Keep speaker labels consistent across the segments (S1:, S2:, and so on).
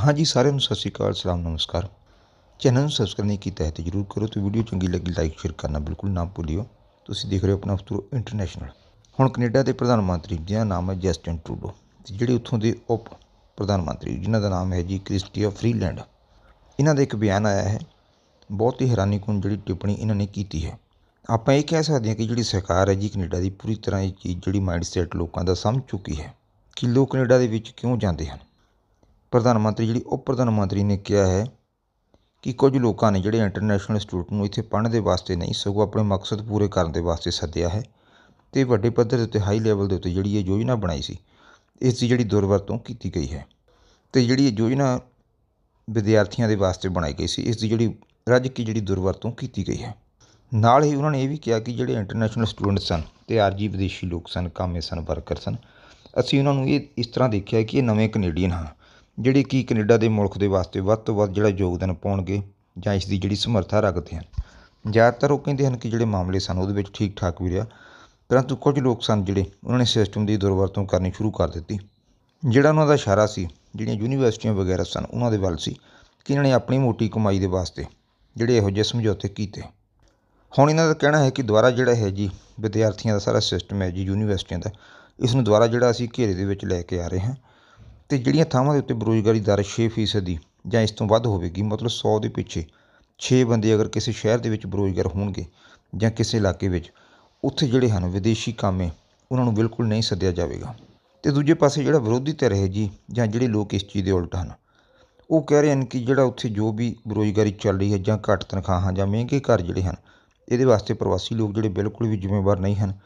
S1: ਹਾਂਜੀ, ਸਾਰਿਆਂ ਨੂੰ ਸਤਿ ਸ਼੍ਰੀ ਅਕਾਲ, ਸਲਾਮ, ਨਮਸਕਾਰ। ਚੈਨਲ ਨੂੰ ਸਬਸਕ੍ਰਾਈਬ ਨਹੀਂ ਕੀਤਾ ਹੈ ਤੇ ਜਰੂਰ ਕਰੋ ਤੇ ਵੀਡੀਓ ਚੰਗੀ ਲੱਗੀ ਲਾਈਕ ਸ਼ੇਅਰ ਕਰਨਾ ਬਿਲਕੁਲ ਨਾ ਭੁੱਲਿਓ। ਤੁਸੀਂ ਦੇਖ ਰਹੇ ਹੋ ਆਪਣਾ ਫਤੂਰ ਇੰਟਰਨੈਸ਼ਨਲ ਹੁਣ ਕੈਨੇਡਾ ਦੇ ਪ੍ਰਧਾਨ ਮੰਤਰੀ ਜਿਹਦਾ ਨਾਮ ਹੈ ਜਸਟਿਨ ਟਰੂਡੋ, ਤੇ ਜਿਹੜੇ ਉੱਥੋਂ ਦੇ ਉਪ ਪ੍ਰਧਾਨ ਮੰਤਰੀ, ਜਿਨ੍ਹਾਂ ਦਾ ਨਾਮ ਹੈ ਜੀ ਕ੍ਰਿਸਟੀਆ ਫਰੀਲੈਂਡ। ਇਹਨਾਂ ਦਾ ਇੱਕ ਬਿਆਨ ਆਇਆ ਹੈ, ਬਹੁਤ ਹੀ ਹੈਰਾਨੀਕੁੰਨ ਜਿਹੜੀ ਟਿੱਪਣੀ ਇਹਨਾਂ ਨੇ ਕੀਤੀ ਹੈ। ਆਪਾਂ ਇਹ ਕਹਿ ਸਕਦੇ ਹਾਂ ਕਿ ਜਿਹੜੀ ਸਰਕਾਰ ਹੈ ਜੀ ਕੈਨੇਡਾ ਦੀ ਪੂਰੀ ਤਰ੍ਹਾਂ ਇਹ ਚੀਜ਼, ਜਿਹੜੀ ਮਾਈਂਡਸੈਟ ਲੋਕਾਂ ਦਾ ਸਮਝ ਚੁੱਕੀ ਹੈ ਕਿ ਲੋਕ ਕੈਨੇਡਾ ਦੇ ਵਿੱਚ ਕਿਉਂ ਜਾਂਦੇ ਹਨ। ਪ੍ਰਧਾਨ ਮੰਤਰੀ ਜਿਹੜੀ ਉਪ ਪ੍ਰਧਾਨ ਮੰਤਰੀ ਨੇ ਕਿਹਾ ਹੈ ਕਿ ਕੁਝ ਲੋਕਾਂ ਨੇ ਜਿਹੜੇ ਇੰਟਰਨੈਸ਼ਨਲ ਸਟੂਡੈਂਟ ਨੂੰ ਇੱਥੇ ਪੜ੍ਹਨ ਦੇ ਵਾਸਤੇ ਨਹੀਂ, ਸਗੋਂ ਆਪਣੇ ਮਕਸਦ ਪੂਰੇ ਕਰਨ ਦੇ ਵਾਸਤੇ ਸੱਦਿਆ ਹੈ ਤੇ ਵੱਡੇ ਪੱਧਰ ਦੇ ਉੱਤੇ ਹਾਈ ਲੈਵਲ ਦੇ ਉੱਤੇ ਜਿਹੜੀ ਇਹ ਯੋਜਨਾ ਬਣਾਈ ਸੀ, ਇਸ ਦੀ ਜਿਹੜੀ ਦੁਰਵਰਤੋਂ ਕੀਤੀ ਗਈ ਹੈ ਤੇ ਜਿਹੜੀ ਇਹ ਯੋਜਨਾ ਵਿਦਿਆਰਥੀਆਂ ਦੇ ਵਾਸਤੇ ਬਣਾਈ ਗਈ ਸੀ, ਇਸ ਦੀ ਜਿਹੜੀ ਰੱਜ ਕੀ ਜਿਹੜੀ ਦੁਰਵਰਤੋਂ ਕੀਤੀ ਗਈ ਹੈ। ਨਾਲ ਹੀ ਉਹਨਾਂ ਨੇ ਇਹ ਵੀ ਕਿਹਾ ਕਿ ਜਿਹੜੇ ਇੰਟਰਨੈਸ਼ਨਲ ਸਟੂਡੈਂਟ ਸਨ ਤੇ ਆਰਜੀ ਵਿਦੇਸ਼ੀ ਲੋਕ ਸਨ, ਕਾਮੇ ਸਨ ਵਰਕਰ ਸਨ, ਅਸੀਂ ਉਹਨਾਂ ਨੂੰ ਇਹ ਇਸ ਤਰ੍ਹਾਂ ਦੇਖਿਆ ਕਿ ਇਹ ਨਵੇਂ ਕੈਨੇਡੀਅਨ ਹਨ। ਜਿਹੜੇ ਕਿ ਕੈਨੇਡਾ ਦੇ ਮੁਲਕ ਦੇ ਵਾਸਤੇ ਵੱਧ ਤੋਂ ਵੱਧ ਜਿਹੜਾ ਯੋਗਦਾਨ ਪਾਉਣਗੇ ਜਾਂ ਇਸ ਦੀ ਜਿਹੜੀ ਸਮਰੱਥਾ ਰੱਖਦੇ ਹਨ। ਜ਼ਿਆਦਾਤਰ ਉਹ ਕਹਿੰਦੇ ਹਨ ਕਿ ਜਿਹੜੇ ਮਾਮਲੇ ਸਨ ਉਹਦੇ ਵਿੱਚ ਠੀਕ ਠਾਕ ਵੀ ਰਿਹਾ, ਪਰੰਤੂ ਕੁਝ ਲੋਕ ਸਨ ਜਿਹੜੇ ਉਹਨਾਂ ਨੇ ਸਿਸਟਮ ਦੀ ਦੁਰਵਰਤੋਂ ਕਰਨੀ ਸ਼ੁਰੂ ਕਰ ਦਿੱਤੀ। ਜਿਹੜਾ ਉਹਨਾਂ ਦਾ ਇਸ਼ਾਰਾ ਸੀ, ਜਿਹੜੀਆਂ ਯੂਨੀਵਰਸਿਟੀਆਂ ਵਗੈਰਾ ਸਨ, ਉਹਨਾਂ ਦੇ ਵੱਲ ਸੀ ਕਿ ਇਹਨਾਂ ਨੇ ਆਪਣੀ ਮੋਟੀ ਕਮਾਈ ਦੇ ਵਾਸਤੇ ਜਿਹੜੇ ਇਹੋ ਜਿਹੇ ਸਮਝੌਤੇ ਕੀਤੇ। ਹੁਣ ਇਹਨਾਂ ਦਾ ਕਹਿਣਾ ਹੈ ਕਿ ਦੁਬਾਰਾ ਜਿਹੜਾ ਹੈ ਜੀ ਵਿਦਿਆਰਥੀਆਂ ਦਾ ਸਾਰਾ ਸਿਸਟਮ ਹੈ ਜੀ ਯੂਨੀਵਰਸਿਟੀਆਂ ਦਾ, ਇਸ ਨੂੰ ਦੁਬਾਰਾ ਜਿਹੜਾ ਅਸੀਂ ਘੇਰੇ ਦੇ ਵਿੱਚ ਲੈ ਕੇ ਆ ਰਹੇ ਹਾਂ। ਤੇ ਜਿਹੜੀਆਂ ਥਾਵਾਂ ਦੇ ਉੱਤੇ ਬੇਰੁਜ਼ਗਾਰੀ ਦਰ 6% ਦੀ ਜਾਂ ਇਸ ਤੋਂ ਵੱਧ ਹੋਵੇਗੀ, ਮਤਲਬ 100 ਦੇ ਪਿੱਛੇ 6 ਬੰਦੇ ਅਗਰ ਕਿਸੇ ਸ਼ਹਿਰ ਦੇ ਵਿੱਚ ਬੇਰੁਜ਼ਗਾਰ ਹੋਣਗੇ ਜਾਂ ਕਿਸੇ ਇਲਾਕੇ ਵਿੱਚ, ਉੱਥੇ ਜਿਹੜੇ ਹਨ ਵਿਦੇਸ਼ੀ ਕਾਮੇ ਉਹਨਾਂ ਨੂੰ ਬਿਲਕੁਲ ਨਹੀਂ ਸੱਦਿਆ ਜਾਵੇਗਾ। ਤੇ ਦੂਜੇ ਪਾਸੇ ਜਿਹੜਾ ਵਿਰੋਧੀ ਧਿਰ ਹੈ ਜੀ, ਜਾਂ ਜਿਹੜੇ ਲੋਕ ਇਸ ਚੀਜ਼ ਦੇ ਉਲਟ ਹਨ, ਉਹ ਕਹਿ ਰਹੇ ਹਨ ਕਿ ਜਿਹੜਾ ਉੱਥੇ ਜੋ ਵੀ ਬੇਰੁਜ਼ਗਾਰੀ ਚੱਲ ਰਹੀ ਹੈ ਜਾਂ ਘੱਟ ਤਨਖਾਹਾਂ ਜਾਂ ਮਹਿੰਗੇ ਘਰ ਜਿਹੜੇ ਹਨ, ਇਹਦੇ ਵਾਸਤੇ ਪ੍ਰਵਾਸੀ ਲੋਕ ਜਿਹੜੇ ਬਿਲਕੁਲ ਵੀ ਜ਼ਿੰਮੇਵਾਰ ਨਹੀਂ ਹਨ।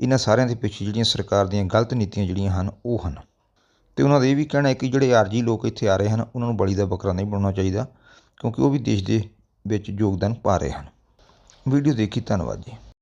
S1: ਇਹਨਾਂ ਸਾਰਿਆਂ ਦੇ ਪਿੱਛੇ ਜਿਹੜੀਆਂ ਸਰਕਾਰ ਦੀਆਂ ਗਲਤ ਨੀਤੀਆਂ ਜਿਹੜੀਆਂ ਹਨ, ਉਹ ਹਨ। ਅਤੇ ਉਹਨਾਂ ਦਾ ਇਹ ਵੀ ਕਹਿਣਾ ਹੈ ਕਿ ਜਿਹੜੇ ਆਰਜੀ ਲੋਕ ਇੱਥੇ ਆ ਰਹੇ ਹਨ, ਉਹਨਾਂ ਨੂੰ ਬਲੀ ਦਾ ਬੱਕਰਾ ਨਹੀਂ ਬਣਾਉਣਾ ਚਾਹੀਦਾ, ਕਿਉਂਕਿ ਉਹ ਵੀ ਦੇਸ਼ ਦੇ ਵਿੱਚ ਯੋਗਦਾਨ ਪਾ ਰਹੇ ਹਨ। ਵੀਡੀਓ ਦੇਖੀ, ਧੰਨਵਾਦ ਜੀ।